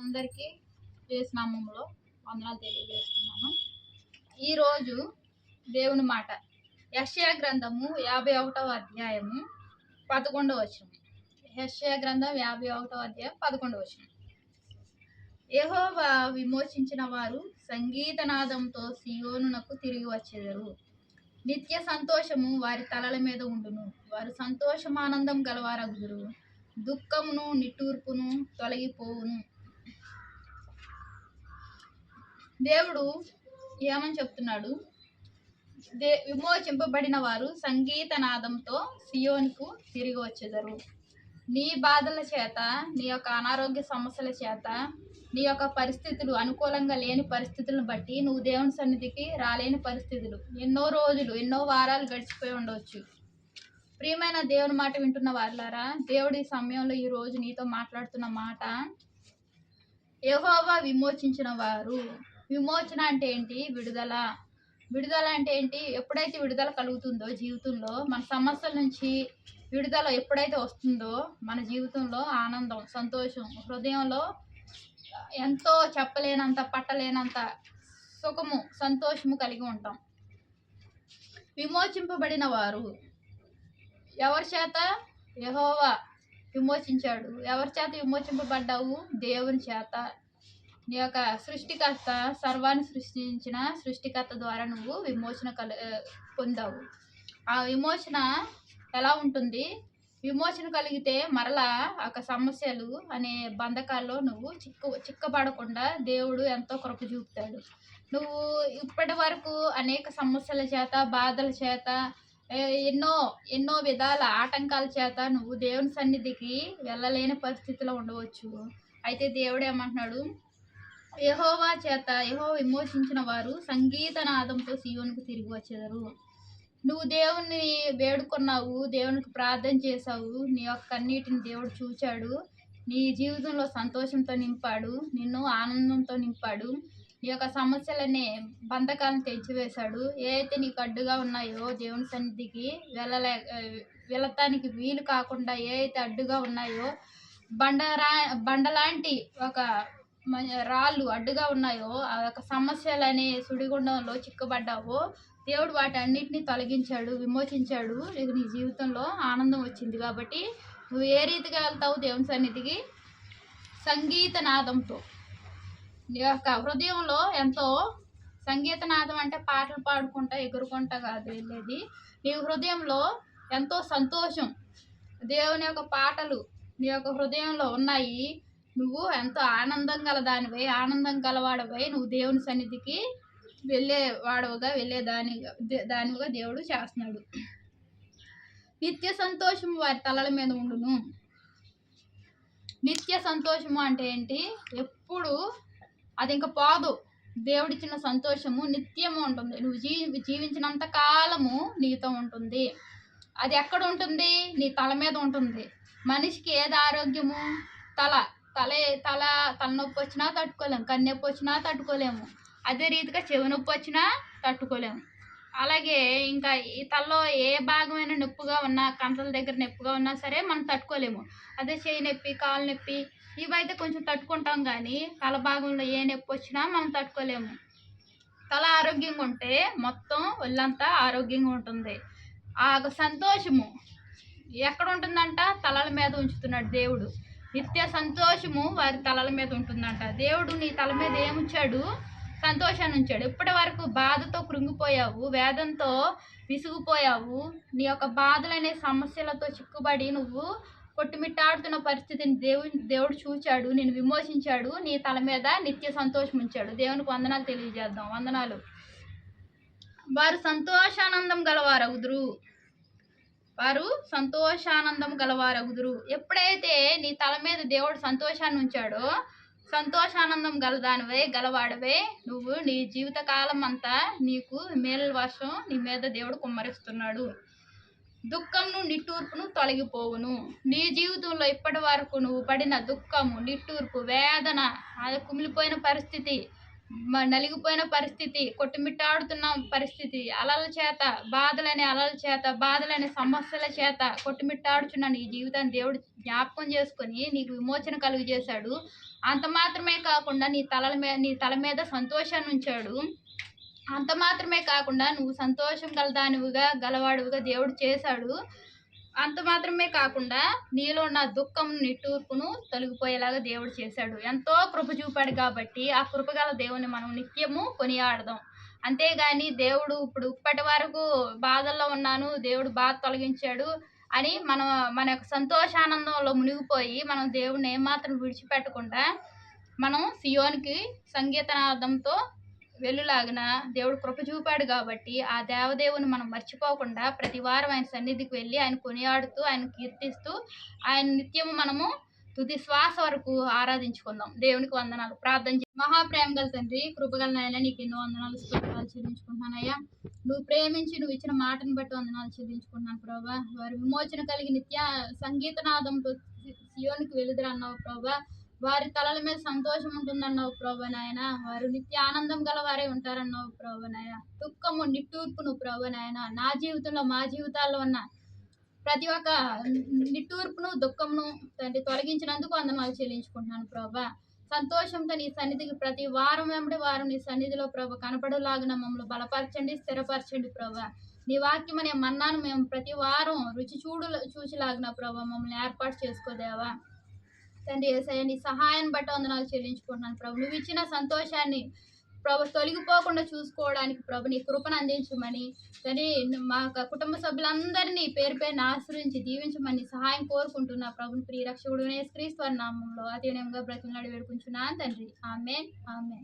అందరికీ నామంలో వందనాలు తెలియజేస్తున్నాను. ఈరోజు దేవుని మాట. యశ్యా గ్రంథము యాభై ఒకటవ అధ్యాయము పదకొండవ వచనం. యశ్యా గ్రంథం యాభై ఒకటవ అధ్యాయం పదకొండవ వచనం. యెహోవా విమోచించిన వారు సంగీతనాదంతో సియోనునకు తిరిగి వచ్చేదరు. నిత్య సంతోషము వారి తలల మీద ఉండును. వారు సంతోషమానందం గలవారగుదురు. దుఃఖమును నిట్టూర్పును తొలగిపోవును. దేవుడు ఏమని చెప్తున్నాడు? దే విమోచింపబడిన వారు సంగీత నాదంతో సియోన్కు తిరిగి వచ్చేదారు. నీ బాధల చేత నీ యొక్క అనారోగ్య సమస్యల చేత నీ యొక్క పరిస్థితులు అనుకూలంగా లేని పరిస్థితులను బట్టి నువ్వు దేవుని సన్నిధికి రాలేని పరిస్థితులు. ఎన్నో రోజులు ఎన్నో వారాలు గడిచిపోయి ఉండవచ్చు ప్రియమైన దేవుని మాట వింటున్న వాళ్ళారా దేవుడి సమయంలో ఈ రోజు నీతో మాట్లాడుతున్న మాట యెహోవా విమోచించిన వారు విమోచన అంటే ఏంటి? విడుదల. విడుదల అంటే ఏంటి? ఎప్పుడైతే విడుదల కలుగుతుందో జీవితంలో మన సమస్యల నుంచి విడుదల ఎప్పుడైతే వస్తుందో మన జీవితంలో ఆనందం సంతోషం హృదయంలో ఎంతో చెప్పలేనంత పట్టలేనంత సుఖము సంతోషము కలిగి ఉంటాం. విమోచింపబడిన వారు ఎవరి చేత? యహోవా విమోచించాడు. ఎవరి చేత విమోచింపబడ్డావు? దేవుని చేత. నీ యొక్క సృష్టికర్త సర్వాన్ని సృష్టించిన సృష్టికర్త ద్వారా నువ్వు విమోచన కల పొందావు. ఆ విమోచన ఎలా ఉంటుంది? విమోచన కలిగితే మరలా ఒక సమస్యలు అనే బంధకాల్లో నువ్వు చిక్కు చిక్కబడకుండా దేవుడు ఎంతో కృప చూపుతాడు. నువ్వు ఇప్పటి వరకు అనేక సమస్యల చేత బాధల చేత ఎన్నో ఎన్నో విధాల ఆటంకాల చేత నువ్వు దేవుని సన్నిధికి వెళ్ళలేని పరిస్థితిలో ఉండవచ్చు. అయితే దేవుడు ఏమంటున్నాడు? యహోవా చేత యహో విమోచించిన వారు సంగీతనాదంతో సీయోనుకు తిరిగి వచ్చేదారు. నువ్వు దేవుణ్ణి వేడుకున్నావు దేవునికి ప్రార్థన చేశావు నీ యొక్క కన్నీటిని దేవుడు చూచాడు నీ జీవితంలో సంతోషంతో నింపాడు నిన్ను ఆనందంతో నింపాడు నీ యొక్క సమస్యలనే బంధకాలను తెచ్చివేశాడు ఏదైతే నీకు అడ్డుగా ఉన్నాయో దేవుని సన్నిధికి వెళ్ళలే వెళ్ళటానికి వీలు కాకుండా ఏ అయితే అడ్డుగా ఉన్నాయో బండరా బండలాంటి ఒక రాళ్ళు అడ్డుగా ఉన్నాయో ఆ యొక్క సమస్యలనే సుడిగుండంలో చిక్కబడ్డావో దేవుడు వాటన్నిటిని తొలగించాడు విమోచించాడు. నీకు నీ జీవితంలో ఆనందం వచ్చింది కాబట్టి నువ్వు ఏ రీతిగా వెళ్తావు దేవుని సన్నిధికి? సంగీతనాదంతో. నీ యొక్క హృదయంలో ఎంతో సంగీతనాదం అంటే పాటలు పాడుకుంటా ఎగురుకుంటా కాదు వెళ్ళేది. నీ హృదయంలో ఎంతో సంతోషం. దేవుని యొక్క పాటలు నీ యొక్క హృదయంలో ఉన్నాయి. నువ్వు ఎంతో ఆనందం గల దానివై ఆనందం గలవాడవై నువ్వు దేవుని సన్నిధికి వెళ్ళే వాడవుగా వెళ్ళే దాని దానిగా దేవుడు చేస్తున్నాడు. నిత్య సంతోషం వారి తలల మీద ఉండును. నిత్య సంతోషము అంటే ఏంటి? ఎప్పుడు అది ఇంకా పోదు. దేవుడిచ్చిన సంతోషము నిత్యము ఉంటుంది. నువ్వు జీ జీవించినంత కాలము నీతో ఉంటుంది. అది ఎక్కడ ఉంటుంది? నీ తల మీద ఉంటుంది. మనిషికి ఏది ఆరోగ్యము? తల. తల తల తలనొప్పి వచ్చినా తట్టుకోలేము కన్నొప్పి వచ్చినా తట్టుకోలేము. అదే రీతిగా చెవి నొప్పి వచ్చినా తట్టుకోలేము. అలాగే ఇంకా ఈ తలలో ఏ భాగమైన నొప్పిగా ఉన్నా కంటల దగ్గర నొప్పిగా ఉన్నా సరే మనం తట్టుకోలేము. అదే చేయి నొప్పి కాలు నొప్పి ఇవైతే కొంచెం తట్టుకుంటాం కానీ తల భాగంలో ఏ నొప్పి వచ్చినా మనం తట్టుకోలేము. తల ఆరోగ్యంగా ఉంటే మొత్తం ఒళ్ళంతా ఆరోగ్యంగా ఉంటుంది. ఆ ఒక సంతోషము. ఎక్కడ ఉంటుందంట? తలల మీద ఉంచుతున్నాడు దేవుడు. నిత్య సంతోషము వారి తలల మీద ఉంటుందంట. దేవుడు నీ తల మీద ఏముంచాడు? సంతోషాన్ని ఉంచాడు. ఇప్పటి వరకు బాధతో కృంగిపోయావు వేదంతో విసిగిపోయావు. నీ యొక్క బాధలనే సమస్యలతో చిక్కుబడి నువ్వు కొట్టుమిట్టాడుతున్న పరిస్థితిని దేవుని దేవుడు చూచాడు నేను విమోచించాడు. నీ తల మీద నిత్య సంతోషం ఉంచాడు. దేవునికి వందనాలు తెలియజేద్దాం. వందనాలు. వారు సంతోషానందం గలవారవుదురు. వారు సంతోషానందం గలవారగుదురు. ఎప్పుడైతే నీ తల మీద దేవుడు సంతోషాన్ని ఉంచాడో సంతోషానందం గలదానివే గలవాడవే. నువ్వు నీ జీవితకాలం అంతా నీకు మేలు వర్షం నీ మీద దేవుడు కుమ్మరిస్తున్నాడు. దుఃఖంను నిట్టూర్పును తొలగిపోవును. నీ జీవితంలో ఇప్పటి వరకు నువ్వు పడిన దుఃఖము నిట్టూర్పు వేదన అది కుమిలిపోయిన పరిస్థితి. నలిగిపోయిన పరిస్థితి కొట్టుమిట్టాడుతున్న పరిస్థితి అలల చేత బాధలనే అలల చేత బాధలనే సమస్యల చేత కొట్టుమిట్టాడుచున్న నీ జీవితాన్ని దేవుడు జ్ఞాపకం చేసుకొని నీకు విమోచన కలుగు చేశాడు అంత మాత్రమే కాకుండా నీ తలల మీద నీ తల మీద సంతోషాన్ని ఉంచాడు. అంత మాత్రమే కాకుండా నువ్వు సంతోషం గలదానివిగా గలవాడుగా దేవుడు చేశాడు. అంత మాత్రమే కాకుండా నీలో ఉన్న దుఃఖం నిట్టూర్పును తొలగిపోయేలాగా దేవుడు చేశాడు. ఎంతో కృప చూపాడు కాబట్టి ఆ కృపగల దేవుని మనం నిత్యము కొనియాడదాం. అంతేగాని దేవుడు ఇప్పుడు ఇప్పటి వరకు బాధల్లో ఉన్నాను దేవుడు బాధ తొలగించాడు అని మనం మన యొక్క సంతోషానందంలో మునిగిపోయి మనం దేవుడిని ఏమాత్రం విడిచిపెట్టకుండా మనం సియోనికి సంగీతనాదంతో వెలులాగిన దేవుడు కృప చూపాడు కాబట్టి ఆ దేవదేవుని మనం మర్చిపోకుండా ప్రతి వారం ఆయన సన్నిధికి వెళ్ళి ఆయన కొనియాడుతూ ఆయన కీర్తిస్తూ ఆయన నిత్యము మనము తుది శ్వాస వరకు ఆరాధించుకుందాం. దేవునికి వందనాలు. ప్రార్థన మహాప్రేమ గల తండ్రి కృపగల నాయన నీకు ఎన్నో వందనాలు స్తోత్రాలు చెల్లించుకుంటున్నానయ్యా. నువ్వు ప్రేమించి నువ్వు ఇచ్చిన మాటను బట్టి వందనాలు చెల్లించుకుంటున్నాను ప్రభా. వారి విమోచన కలిగి నిత్య సంగీతనాదంతో సియోనికి వెలుదురు అన్నావు ప్రభా. వారి తలల మీద సంతోషం ఉంటుందన్నావు ప్రభునాయన వారు నిత్య ఆనందం గల వారే ఉంటారన్నావు ప్రభు నాయన. దుఃఖము నిట్టూర్పును ప్రభు నాయన. నా జీవితంలో మా జీవితాల్లో ఉన్న ప్రతి ఒక్క నిట్టూర్పును దుఃఖమును తండ్రి తొలగించినందుకు అందమాలు చెల్లించుకుంటున్నాను ప్రభా. సంతోషంతో నీ సన్నిధికి ప్రతి వారం వెంబడి వారం నీ సన్నిధిలో ప్రభు కనపడలాగిన మమ్మల్ని బలపరచండి స్థిరపరచండి ప్రభా. నీ వాక్యం అనే మన్నాను మేము ప్రతి వారం రుచి చూడు చూచిలాగిన ప్రభా మమ్మల్ని ఏర్పాటు చేసుకోదేవా తండ్రి ఏసయ్య నీ సహాయం బట్టి వందనాలు చెల్లించుకుంటున్నాను ప్రభు. నువ్వు ఇచ్చిన సంతోషాన్ని ప్రభు తొలగిపోకుండా చూసుకోవడానికి ప్రభు నీ కృపను అందించమని తండ్రి మా యొక్క కుటుంబ సభ్యులందరినీ పేరు పేరుని ఆశ్రయించి దీవించమని సహాయం కోరుకుంటున్నా ప్రభుని ప్రియరక్షకుడు క్రీస్తు నామంలో అతీనంగా బ్రతిమలాడి వేడుకుంటున్నాను తండ్రి. ఆమె ఆమె